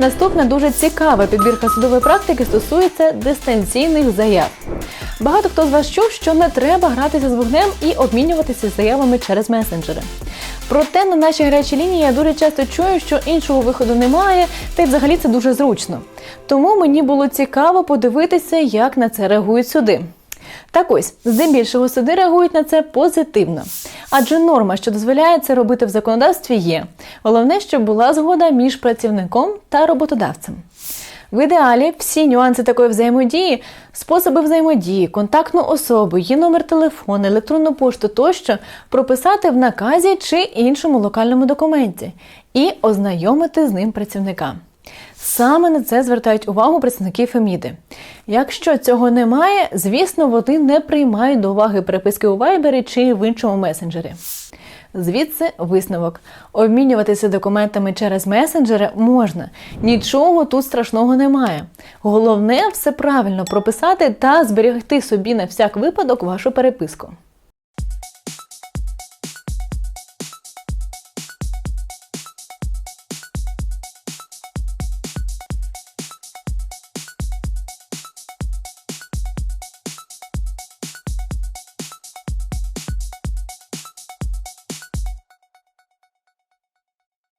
Наступна дуже цікава підбірка судової практики стосується дистанційних заяв. Багато хто з вас чув, що не треба гратися з вогнем і обмінюватися заявами через месенджери. Проте на нашій гарячій лінії я дуже часто чую, що іншого виходу немає, та й взагалі це дуже зручно. Тому мені було цікаво подивитися, як на це реагують суди. Так ось, здебільшого суди реагують на це позитивно. Адже норма, що дозволяє це робити в законодавстві, є. Головне, щоб була згода між працівником та роботодавцем. В ідеалі всі нюанси такої взаємодії, способи взаємодії, контактну особу, її номер телефону, електронну пошту тощо прописати в наказі чи іншому локальному документі і ознайомити з ним працівника. Саме на це звертають увагу представники Феміди. Якщо цього немає, звісно, вони не приймають до уваги переписки у Вайбері чи в іншому месенджері. Звідси висновок. Обмінюватися документами через месенджери можна. Нічого тут страшного немає. Головне все правильно прописати та зберегти собі на всяк випадок вашу переписку.